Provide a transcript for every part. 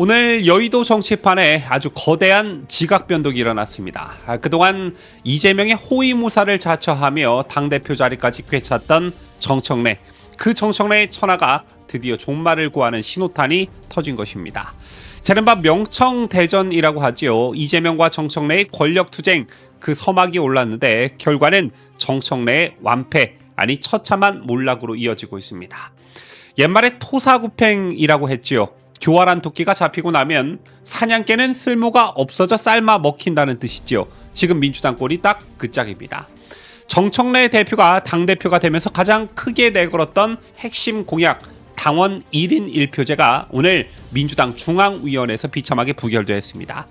오늘 여의도 정치판에 아주 거대한 지각 변동이 일어났습니다. 아, 그동안 이재명의 호위무사를 자처하며 당대표 자리까지 꿰찼던 정청래. 그 정청래의 천하가 드디어 종말을 구하는 신호탄이 터진 것입니다. 자른바 명청대전이라고 하지요. 이재명과 정청래의 권력투쟁 그 서막이 올랐는데 결과는 정청래의 완패 아니 처참한 몰락으로 이어지고 있습니다. 옛말에 토사구팽이라고 했지요. 교활한 토끼가 잡히고 나면 사냥개는 쓸모가 없어져 삶아 먹힌다는 뜻이지요. 지금 민주당 꼴이 딱 그 짝입니다. 정청래 대표가 당대표가 되면서 가장 크게 내걸었던 핵심 공약 당원 1인 1표제가 오늘 민주당 중앙위원회에서 비참하게 부결되었습니다.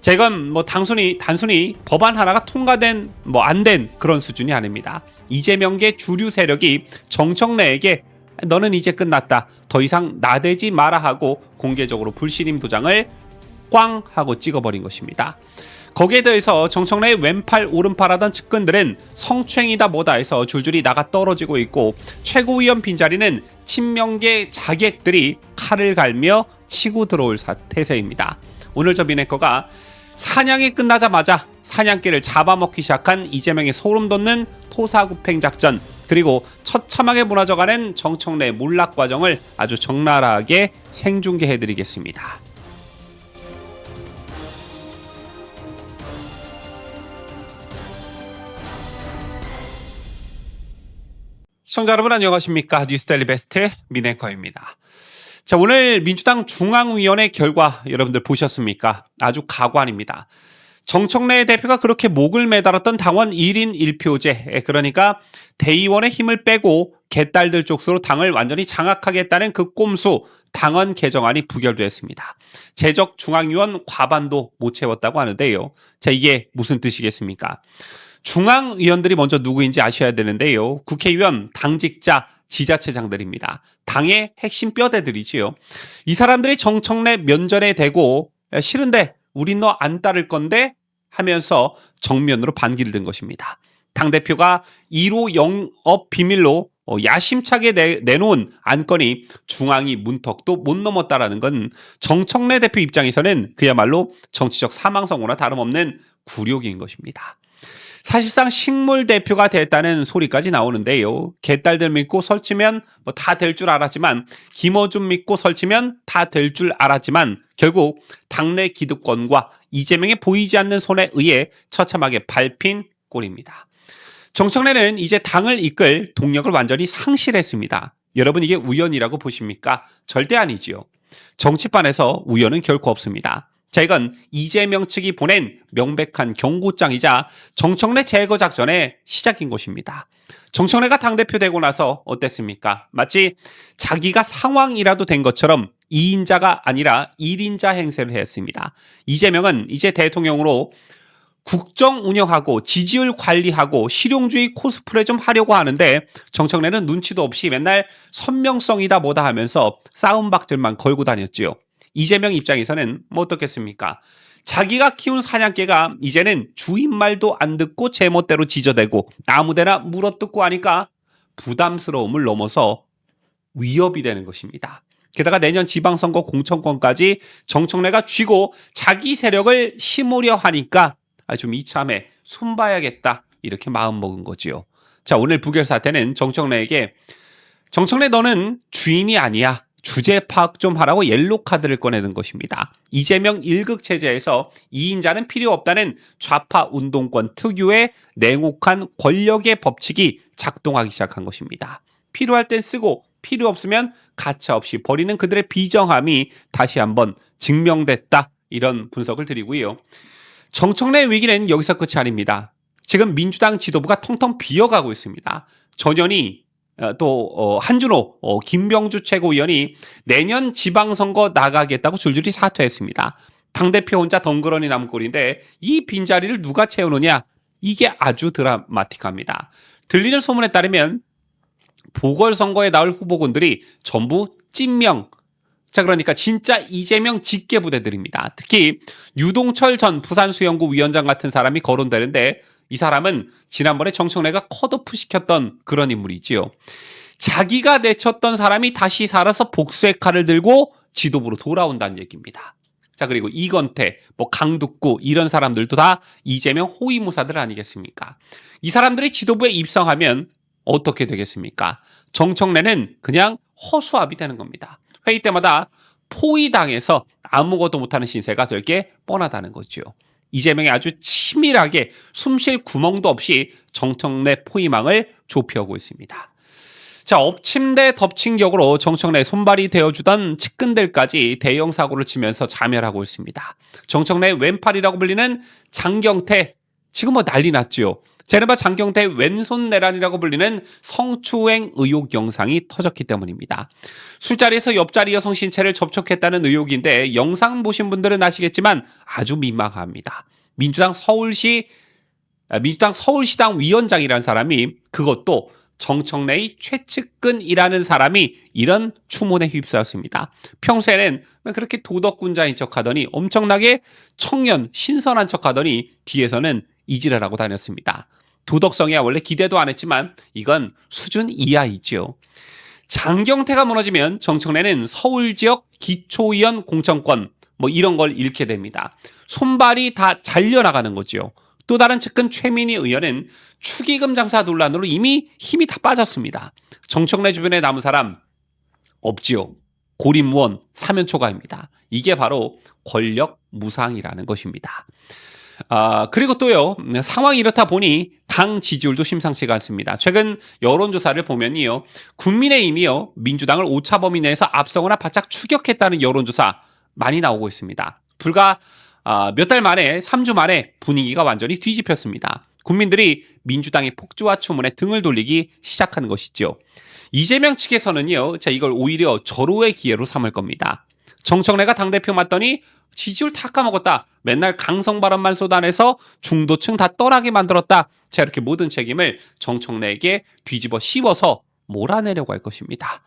자, 이건 뭐 단순히 단순히 법안 하나가 통과된 뭐 안 된 그런 수준이 아닙니다. 이재명계 주류 세력이 정청래에게 너는 이제 끝났다. 더 이상 나대지 마라 하고 공개적으로 불신임 도장을 꽝 하고 찍어버린 것입니다. 거기에 더해서 정청래의 왼팔 오른팔 하던 측근들은 성추행이다 뭐다 해서 줄줄이 나가 떨어지고 있고 최고위원 빈자리는 친명계 자객들이 칼을 갈며 치고 들어올 사, 태세입니다. 오늘 저 비네커가 사냥이 끝나자마자 사냥개를 잡아먹기 시작한 이재명의 소름 돋는 토사구팽 작전 그리고 처참하게 무너져가는 정청래 몰락 과정을 아주 적나라하게 생중계해드리겠습니다. 시청자 여러분 안녕하십니까 뉴스데일리 베스트 미네커입니다. 자 오늘 민주당 중앙위원회 결과 여러분들 보셨습니까? 아주 가관입니다. 정청래 대표가 그렇게 목을 매달았던 당원 1인 1표제 그러니까 대의원의 힘을 빼고 개딸들 쪽수로 당을 완전히 장악하겠다는 그 꼼수 당원 개정안이 부결되었습니다. 재적 중앙위원 과반도 못 채웠다고 하는데요. 자 이게 무슨 뜻이겠습니까? 중앙위원들이 먼저 누구인지 아셔야 되는데요. 국회의원, 당직자, 지자체장들입니다. 당의 핵심 뼈대들이지요. 이 사람들이 정청래 면전에 대고 싫은데 우린 너 안 따를 건데 하면서 정면으로 반기를 든 것입니다. 당대표가 1호 영업 비밀로 어, 야심차게 내, 내놓은 안건이 중앙이 문턱도 못 넘었다라는 건 정청래 대표 입장에서는 그야말로 정치적 사망선고나 다름없는 굴욕인 것입니다. 사실상 식물 대표가 됐다는 소리까지 나오는데요. 개딸들 믿고 설치면 뭐 다 될 줄 알았지만 김어준 믿고 설치면 다 될 줄 알았지만 결국 당내 기득권과 이재명의 보이지 않는 손에 의해 처참하게 밟힌 꼴입니다. 정청래는 이제 당을 이끌 동력을 완전히 상실했습니다. 여러분 이게 우연이라고 보십니까? 절대 아니지요. 정치판에서 우연은 결코 없습니다. 자, 이건 이재명 측이 보낸 명백한 경고장이자 정청래 제거 작전의 시작인 것입니다. 정청래가 당대표 되고 나서 어땠습니까? 마치 자기가 상황이라도 된 것처럼 2인자가 아니라 1인자 행세를 했습니다. 이재명은 이제 대통령으로 국정 운영하고 지지율 관리하고 실용주의 코스프레 좀 하려고 하는데 정청래는 눈치도 없이 맨날 선명성이다 뭐다 하면서 싸움박들만 걸고 다녔지요. 이재명 입장에서는 뭐 어떻겠습니까? 자기가 키운 사냥개가 이제는 주인 말도 안 듣고 제멋대로 지저대고 아무데나 물어뜯고 하니까 부담스러움을 넘어서 위협이 되는 것입니다. 게다가 내년 지방선거 공천권까지 정청래가 쥐고 자기 세력을 심으려 하니까 아, 좀 이참에 손봐야겠다 이렇게 마음먹은 거지요. 자 오늘 부결 사태는 정청래에게 정청래 너는 주인이 아니야. 주제 파악 좀 하라고 옐로 카드를 꺼내는 것입니다. 이재명 1극 체제에서 2인자는 필요 없다는 좌파 운동권 특유의 냉혹한 권력의 법칙이 작동하기 시작한 것입니다. 필요할 땐 쓰고 필요 없으면 가차 없이 버리는 그들의 비정함이 다시 한번 증명됐다. 이런 분석을 드리고요. 정청래 위기는 여기서 끝이 아닙니다. 지금 민주당 지도부가 텅텅 비어가고 있습니다. 전현희 어, 또 어, 한준호, 어, 김병주 최고위원이 내년 지방선거 나가겠다고 줄줄이 사퇴했습니다. 당대표 혼자 덩그러니 남은 꼴인데 이 빈자리를 누가 채우느냐 이게 아주 드라마틱합니다. 들리는 소문에 따르면 보궐선거에 나올 후보군들이 전부 찐명 자 그러니까 진짜 이재명 직계 부대들입니다. 특히 유동철 전 부산수영구 위원장 같은 사람이 거론되는데 이 사람은 지난번에 정청래가 컷오프 시켰던 그런 인물이지요. 자기가 내쳤던 사람이 다시 살아서 복수의 칼을 들고 지도부로 돌아온다는 얘기입니다. 자, 그리고 이건태, 뭐 강북구 이런 사람들도 다 이재명 호위무사들 아니겠습니까? 이 사람들이 지도부에 입성하면 어떻게 되겠습니까? 정청래는 그냥 허수아비 되는 겁니다. 회의 때마다 포위당해서 아무것도 못하는 신세가 될 게 뻔하다는 거죠. 이재명이 아주 치밀하게 숨쉴 구멍도 없이 정청래 포위망을 좁혀오고 있습니다. 자, 엎침대 덮친 격으로 정청래 손발이 되어주던 측근들까지 대형 사고를 치면서 자멸하고 있습니다. 정청래 왼팔이라고 불리는 장경태 지금 뭐 난리 났죠. 제르바 장경태 왼손 내란이라고 불리는 성추행 의혹 영상이 터졌기 때문입니다. 술자리에서 옆자리 여성 신체를 접촉했다는 의혹인데 영상 보신 분들은 아시겠지만 아주 민망합니다. 민주당 서울시 아, 민주당 서울시당 위원장이라는 사람이 그것도 정청래의 최측근이라는 사람이 이런 추문에 휩싸였습니다. 평소에는 그렇게 도덕군자인 척하더니 엄청나게 청년 신선한 척하더니 뒤에서는 이지랄하고 다녔습니다. 도덕성이야 원래 기대도 안 했지만 이건 수준 이하이죠. 장경태가 무너지면 정청래는 서울 지역 기초의원 공천권 뭐 이런 걸 잃게 됩니다. 손발이 다 잘려나가는 거죠. 또 다른 측근 최민희 의원은 축의금 장사 논란으로 이미 힘이 다 빠졌습니다. 정청래 주변에 남은 사람 없지요. 고립무원 사면초가입니다. 이게 바로 권력 무상이라는 것입니다. 아, 그리고 또요, 상황이 이렇다 보니 당 지지율도 심상치가 않습니다. 최근 여론조사를 보면요, 국민의힘이요, 민주당을 오차범위 내에서 앞서거나 바짝 추격했다는 여론조사 많이 나오고 있습니다. 불과 아, 몇 달 만에, 3주 만에 분위기가 완전히 뒤집혔습니다. 국민들이 민주당의 폭주와 추문에 등을 돌리기 시작한 것이죠. 이재명 측에서는요, 자, 이걸 오히려 절호의 기회로 삼을 겁니다. 정청래가 당대표 맞더니 지지율 다 까먹었다. 맨날 강성 발언만 쏟아내서 중도층 다 떠나게 만들었다. 자, 이렇게 모든 책임을 정청래에게 뒤집어 씌워서 몰아내려고 할 것입니다.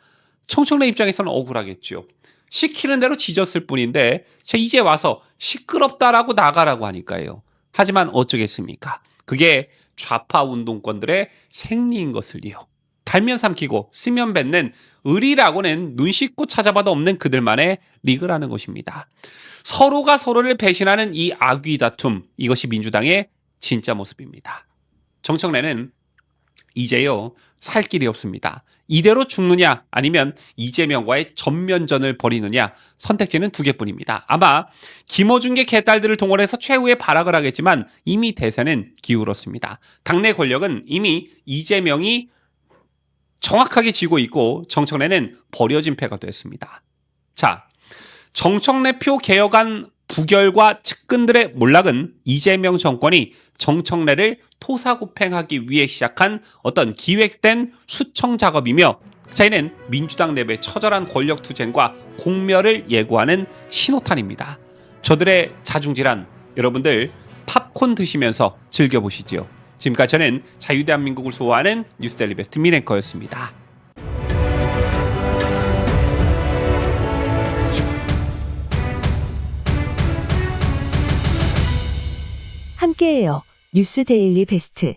정청래 입장에서는 억울하겠죠. 시키는 대로 지졌을 뿐인데 자, 이제 와서 시끄럽다라고 나가라고 하니까요. 하지만 어쩌겠습니까? 그게 좌파 운동권들의 생리인 것을요. 달면 삼키고 쓰면 뱉는 의리라고는 눈 씻고 찾아봐도 없는 그들만의 리그라는 것입니다. 서로가 서로를 배신하는 이 악귀 다툼 이것이 민주당의 진짜 모습입니다. 정청래는 이제요 살 길이 없습니다. 이대로 죽느냐 아니면 이재명과의 전면전을 벌이느냐 선택지는 두 개뿐입니다. 아마 김어준계 개딸들을 동원해서 최후의 발악을 하겠지만 이미 대세는 기울었습니다. 당내 권력은 이미 이재명이 정확하게 지고 있고 정청래는 버려진 패가 됐습니다. 자, 정청래표 개혁안 부결과 측근들의 몰락은 이재명 정권이 정청래를 토사구팽하기 위해 시작한 어떤 기획된 수청 작업이며 차이는 민주당 내부의 처절한 권력 투쟁과 공멸을 예고하는 신호탄입니다. 저들의 자중질환 여러분들 팝콘 드시면서 즐겨보시지요. 지금까지 저는 자유대한민국을 수호하는 뉴스델리 베스트 미네커였습니다. 함께해요. 뉴스 데일리 베스트.